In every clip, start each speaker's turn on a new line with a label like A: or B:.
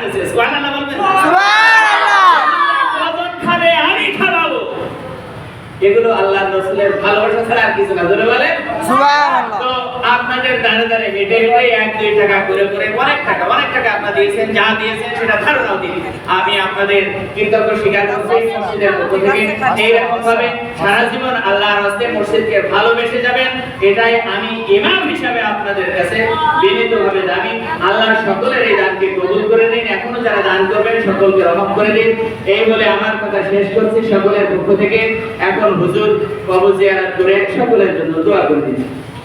A: খাওয়াতেছে সুবহানাল্লাহ বলবেন না? কজন খাবে? আমি খাওয়াবো এগুলো আল্লাহ রসুলের ভালোবাসা ছাড়া আর কিছু না। ধরে বলে আপনাদের দাঁড়ে দাঁড়ে হেঁটে হেঁটে এক, দুই টাকা করে করে অনেক টাকা অনেক টাকা আপনারা দিয়েছেন, যা দিয়েছেন সেটা ধারণাও দিন। আমি আপনাদের কৃতজ্ঞ স্বীকার করছি, মসজিদের পক্ষ থেকে। এইরকম ভাবে সারা জীবন আল্লাহর হস্তে মসজিদকে ভালোবেসে যাবেন, এটাই আমি ইমাম হিসাবে আপনাদের কাছে বিনীতভাবে দাবি। আল্লাহ সকলের এই দানকে কবুল করে নিন, এখনও যারা দান করবেন সকলকে রহম করে দিন এই বলে আমার কথা শেষ করছি, সকলের পক্ষ থেকে। এখন হুজুর কবর করে সকলের জন্য দোয়া করে দিন।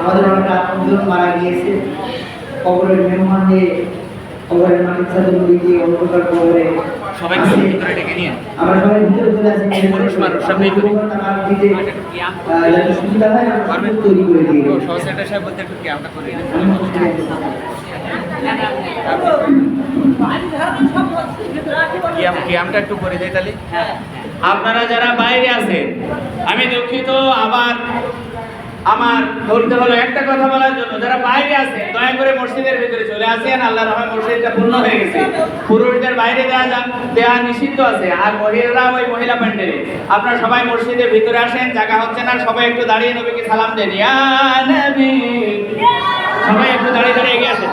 B: আমাদের অনেক আপনজন মারা গিয়েছে। কবরের মেহমান হয়ে কবরের মাটির সাথে নদী দিয়ে অন্ধকার কবরে
A: সবাইকে ভিতরে ডেকে নিয়ে
B: আমরা সবাই ভিতরে চলে আসি।
A: পুরুষ মানুষ সব নেই
B: দিতে যাতে সুবিধা হয় আমরা তৈরি করে দিই
C: কিয়ামটা একটু করে দেয় তাহলে?
A: আপনারা যারা বাইরে আছেন, আমি দুঃখিত, আবার আমার ধরতে হলো একটা কথা বলার জন্য। যারা বাইরে আছেন, দয়া করে মসজিদের ভিতরে চলে আসেন, আল্লাহ রহমান মসজিদটা পূর্ণ হয়ে গেছে। পুরুষদের বাইরে দেওয়া যা দেওয়া নিষিদ্ধ আছে। আর মহিলারা ওই মহিলা প্যান্ডেলে। আপনারা সবাই মসজিদের ভিতরে আসেন, জায়গা হচ্ছে না, সবাই একটু দাঁড়িয়ে নবীকে সালাম দেন। সবাই একটু দাঁড়িয়ে দাঁড়িয়ে এগিয়ে আসেন।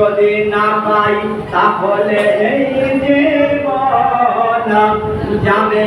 B: যদি না পাই তাহলে এই জীবন যাবে।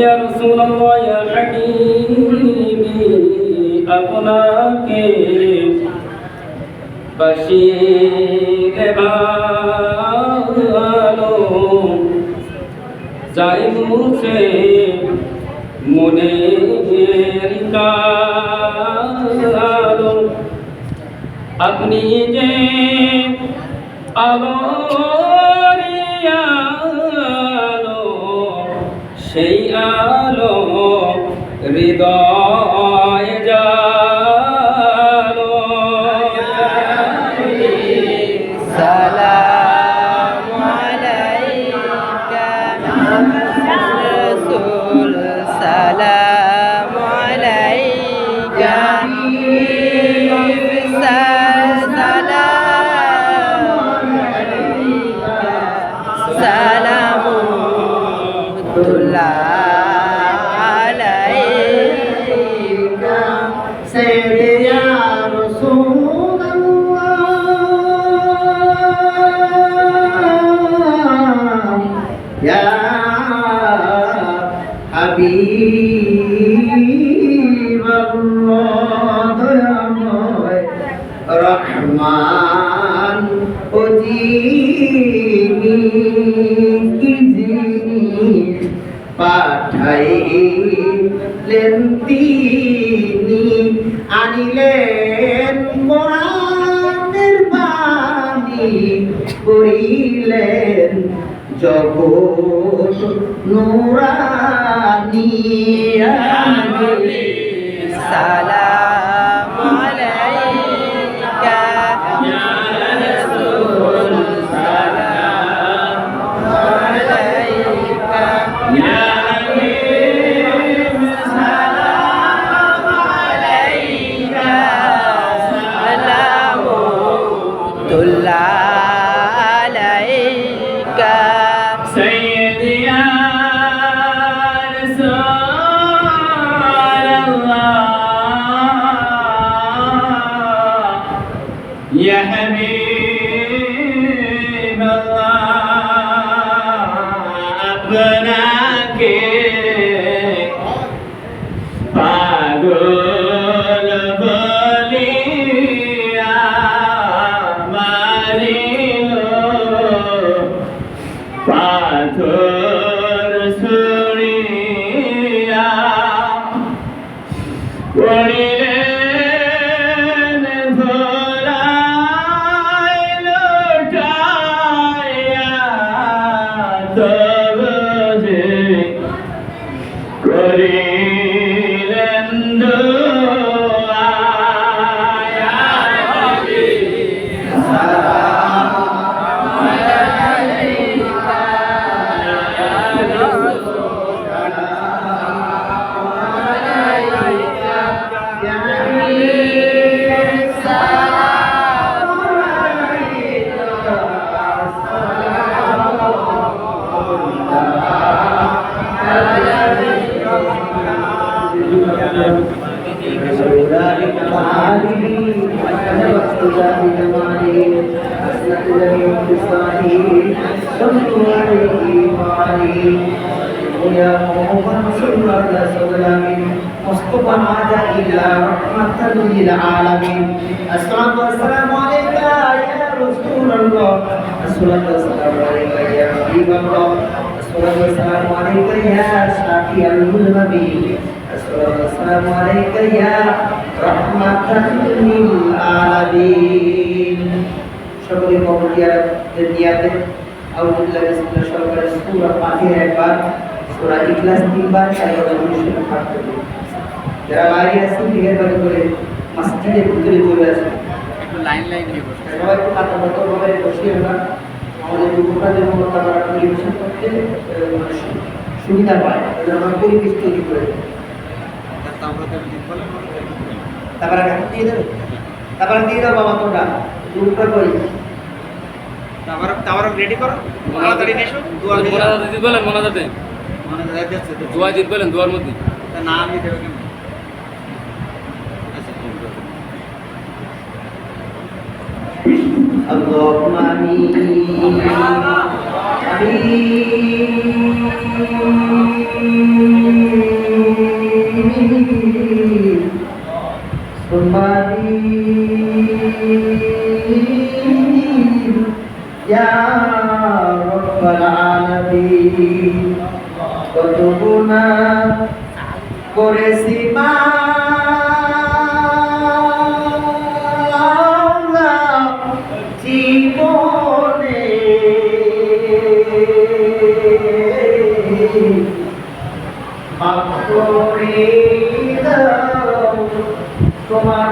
A: ইয়া রাসূলুল্লাহ ইয়া হাবিবি আপনাকে বাসিতে ভালো যাই মুছে মনে কালো আপনি যে আলো আলো হৃদয় Habibi আপনাকে
B: يا محمد صلى الله عليه وسلم مصطفى هذا إلا رحمة للعالمين الصلاة والسلام عليك يا رسول الله الصلاة والسلام عليك يا حبيب الله الصلاة والسلام عليك يا شافي المذنبين الصلاة والسلام عليك يا رحمة للعالمين شكرا لكم يا دنيا আউযুবিল্লাহি বিসমিল্লাহির সরকারি সূরা ফাতিহা একবার সূরা ইখলাস তিনবার পাঠ করবে। যারা বাইরে আছেন বাড়ি করে মসজিদের ভিতরে চলে আসেন
A: লাইন লাইন
B: সবাই একটু কাতা বসিয়ে আমরা আমাদের যুবকদের মতো তারা পরিবেশন করতে মানে সুবিধা পায় আমরা পরিবেশ তৈরি করে তারপরে দিয়ে দেবে? তারপরে দিয়ে দাও বাবা তোমরা। দুটো করি
C: রেডি করো তাড়াতাড়ি এসো দুয়ার দিকে যাও।
D: মোনাজাত দিতে বলেন মোনাজাতে
C: মনে হয় যাচ্ছে তো।
D: দোয়া দিতে বলেন দোয়ার মধ্যে
C: তা না আমি দেবো কেমন আচ্ছা
B: اللهم آمين آمين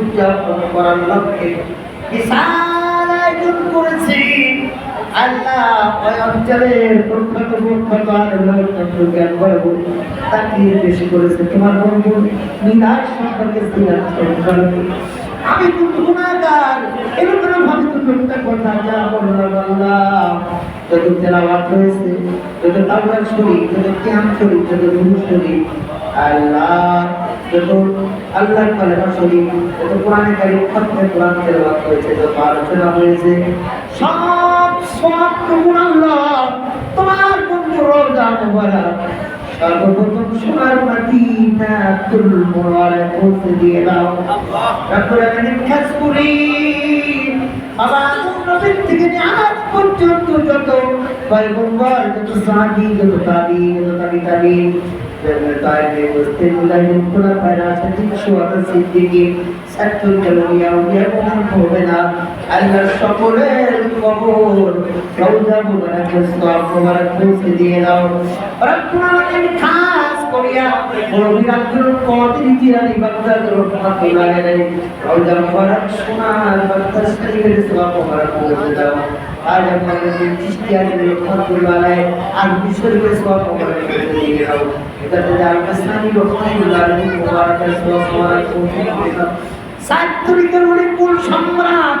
B: উদযাপন করার লক্ষ্যে বিশাল আয়োজন করেছি। আল্লাহ ওই অঞ্চলের প্রখ্যাত প্রখ্যাত তাকে বেশি করেছে। তোমার বন্ধু মিলাদ সম্পর্কে আমি কিন্তু গুণাগার তুমি একটা কথা যা বললাম আল্লাহ। যত তেলাওয়াত হয়েছে, যত তাওরাত শরীফ, যত কিয়াম শরীফ, যত দুরূদ যত আল্লাহর কালামা শরীফ যত কোরআনে কারিম খতমে কোরআন তেলাওয়াত হয়েছে, যত আলোচনা হয়েছে, সব সব গুণ আল্লাহ তোমার বন্ধু রোজা মুবারক। সর্বপ্রথম সোনার মাদিনা তুল মোবারক পৌঁছে দিয়ে দাও। রব্বুল আলামিন খাস করি। বাবা, নবীর থেকে আজ পর্যন্ত যত পয়গম্বর, যত সাহাবী, যত তাবি যত তাবি তাবি তাইবে বসতে মুলাহিম কোলা পায়রা সঠিক সোয়াতা সিদ্দিকি সাত্তুল কালামিয়া উলিয়া কোন হবে না আল্লাহর সকলের কবর রওজা মুবারক সওয়াব মুবারক পৌঁছে দিয়ে দাও রব্বুল আলামিন খাস করিয়া মুরব্বী আব্দুল কাদের জিলানী বাগদাদ রহমাতুল্লাহ আলাইহি রওজা আজ আমাদের চিশতিয়া রহমাতুল্লাহ আর দিয়ে দাও এটাতে যার কাসনানি রহমাতুল্লাহ আলাইহি মুবারক সওয়াব মুবারক পৌঁছে দিয়ে দাও সাত তরিকার অনেক কোন সম্রাট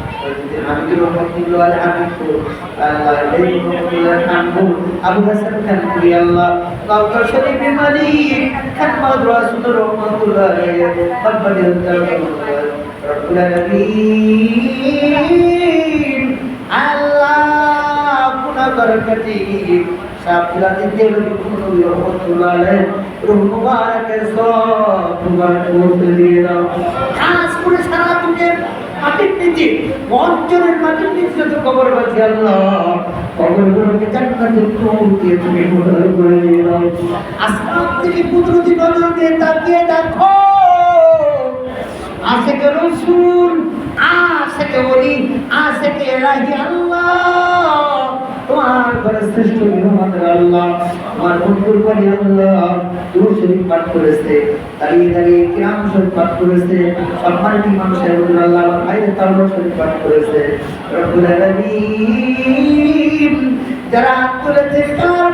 B: আমি রহমতুল্লাহ আলহামদুল আল্লাহ রহমতুল্লাহ আলহামদু আবু হাসান খান কুলি আল্লাহ কাউকার শরীফের মালিক খান দুনিয়ার মাটির নিচে অঞ্চলের মাটির নিচে তো কবর বাজি আল্লাহ। কবরগুলোকে জান্নাতের নূর দিয়ে তুমি মুদার করে নিয়ে দাও আসমান থেকে কুদরতি নজর দিয়ে তাকিয়ে দেখো। আশেকে রসুল, আশেকে ওলি, আশেকে এলাহি আল্লাহ। তোমার ঘরে শ্রেষ্ঠ মেহমানের আল্লাহ আমার বন্ধুর বাড়ি আল্লাহ দুরূদ শরীফ পাঠ করেছে, দাঁড়িয়ে দাঁড়িয়ে কিরাম শরীফ পাঠ করেছে, সম্মানিত মানুষের হুজুর আল্লাহ আমার তালব শরীফ পাঠ করেছে। রব্বুল আলামিন, যারা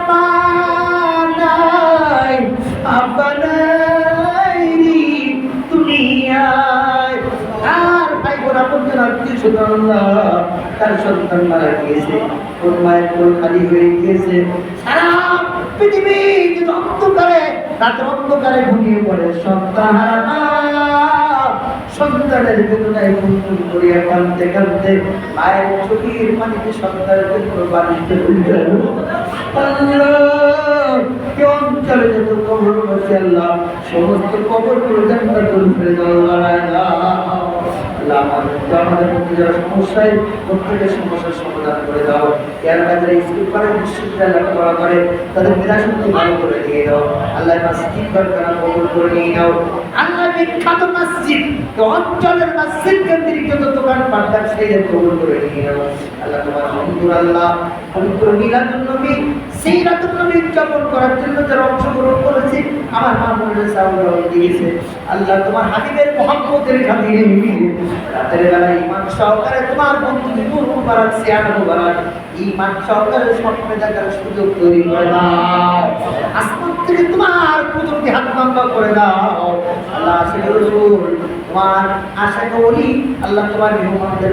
B: ভাই আত্মীয় স্বজন আল্লাহ তার সন্তান মারা গিয়েছে। কোন মায়ের কোল খালি হয়ে গিয়েছে। সারা পৃথিবী অন্ধকারে, রাতের অন্ধকারে ঘুমিয়ে পড়ে। সন্তান সন্তানের বেদনায় কুমকুম করিয়া কাঁদতে কাঁদতে মায়ের চোখের পানিতে সন্তানের জন্য বাড়িতে উঠল কে অঞ্চলে কবর বসে সমস্ত কবরগুলো জান্নাতুল ফেরদাউস বানায় দাও। আল্লাহ সমস্যায় প্রত্যেকের সমস্যার সমাধান করে দাও। যারা যারা স্কুল করে বিশ্ববিদ্যালয় লেখাপড়া করে, তাদের মেধাশক্তি ভালো করে দিয়ে দাও। আল্লাহ মসজিদ বারকানা কবুল করে নিয়ে নাও। আল্লাহ বিখ্যাত মসজিদ অঞ্চলের মসজিদ কেন্দ্রিক যত দোকান করে নিয়ে নাও। আল্লাহ তোমার আল্লাহ, পবিত্র মিলাদুল নবী সেই রাতুল উদযাপন করার জন্য যারা অংশগ্রহণ করেছে, আমার মা সাউন্ড দিয়েছে। আল্লাহ তোমার হাবিবের মহব্বতের খাতিরে রাতের বেলা ইমান সহকারে তোমার বন্ধু নূর মুবারক, সিয়াম মুবারক ইমান সহকারে স্বপ্নে দেখার সুযোগ তৈরি করে দাও। আসমান থেকে তোমার কুদরতি হাত লম্বা করে দাও। আল্লাহ রসুল তোমার আশা করি আল্লাহ তোমার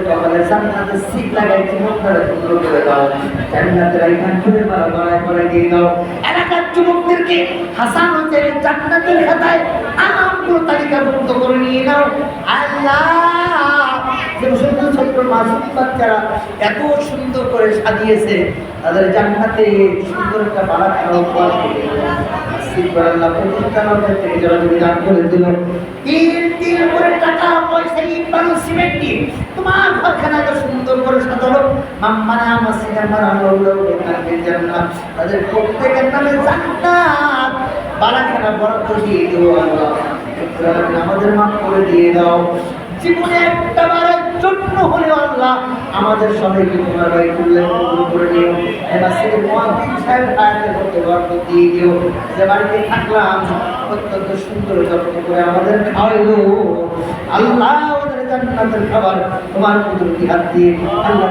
B: কপালে জান্নাতের সিট লাগাই করে সুন্দর করে দাও। জান্নাতের আইখান করে মারা করে দিয়ে দাও। এলাকার যুবকদেরকে হাসান জান্নাতের খাতায় আমগুলো তালিকাভুক্ত করে নিয়ে নাও। আল্লাহ! যে ছোট্ট মাসুম বাচ্চারা এত সুন্দর করে সাজিয়েছে, তাদের জান্নাতে সুন্দর একটা বালা খেলা আল্লাহ টাকা পয়সা ইট বালু তোমার ঘরখানা এত সুন্দর করে সাজালো। মাম্মানা মাসিনা মারা হলো বেকার জান্নাত তাদের প্রত্যেকের নামে জান্নাত। বালাখানা দিয়ে দিও আল্লাহ। আমাদের মাফ করে দিয়ে দাও। জীবনে একটা বারের জন্য হলে আল্লাহ আমাদের সবাইকে তোমার বাড়ি তুললে করে নিও এবার থেকে মহাদিন সাহেব আয়াতের মধ্যে গর্ব দিয়ে দিও যে বাড়িতে থাকলাম, অত্যন্ত সুন্দর যত্ন করে আমাদের খাওয়াইলো। আল্লাহ খাবার, তোমার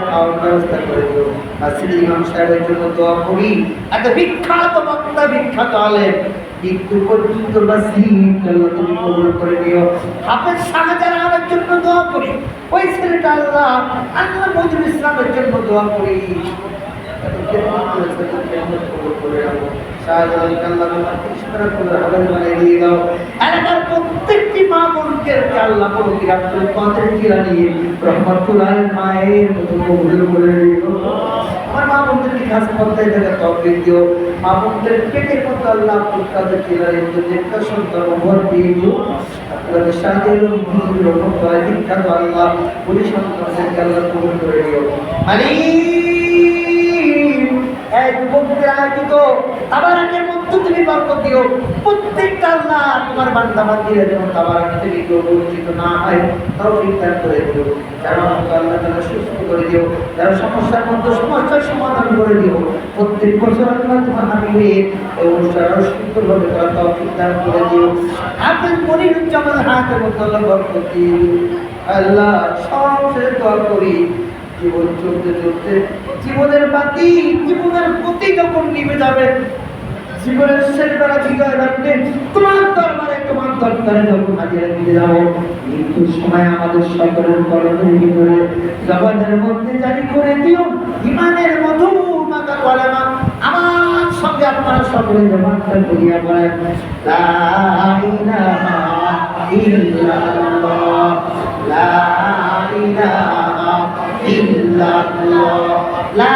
B: খাওয়ার ব্যবস্থা করে দিও মাসিদ ইমাম সাহেবের জন্য দোয়া করি একটা বিখ্যাত বক্তা, বিখ্যাত আলেম মৃত্যু পর্যন্ত মাসিদ আল্লাহ তুমি কবুল করে দিও হাফেজ শাহজালালের জন্য দোয়া করি, ওই আল্লাহ আল্লাহ মজুর ইসলামের জন্য দোয়া করি প্রত্যেকটি মা বোনকে আল্লাহ জিলানী মায়ের মতো করে দিও। আমার মা বোনদেরকে খাস পর্দায় থেকে তহবিল দিও মা বোনদের পেটের মতো আল্লাহ এই যে যেটা সন্তান ভর দিয়ে দিও আপনাদের সাথে রকম করে বিখ্যাত আল্লাহ পুলিশ সন্তানদেরকে আল্লাহ কবুল করে দিও আরে এই যুবকদের আবার তুমি বরকত দিও প্রত্যেকটা তোমার কেউ বঞ্চিত না হয়, তাও করে দিও। আল্লাহ তারা সুস্থ করে দিও, যারা সমস্যার মধ্যে সমস্যার সমাধান করে দিও। প্রত্যেক বছর তোমার হয়ে এই অনুষ্ঠান তাও করে দিও। হাতের মধ্যে আল্লাহ বরকত দিও। আল্লাহ সব শেষ দোয়া করি। জীবন চলতে চলতে জীবনের বাতি, জীবনের প্রতি যখন নিভে যাবে জীবনের শেষ বেলা বিজয় রাখবে তোমার দরবারে তোমার দরবারে যখন হাজিরা দিতে যাব মৃত্যুর সময় আমাদের সকলের কলমের ভিতরে জগতের মধ্যে জারি করে দিও, ইমানের মধু মাতা আমার সঙ্গে আপনারা সকলে জমানটা করিয়া বলেন, লা ইল্লাল্লাহ লা ইল্লাল্লাহ, লা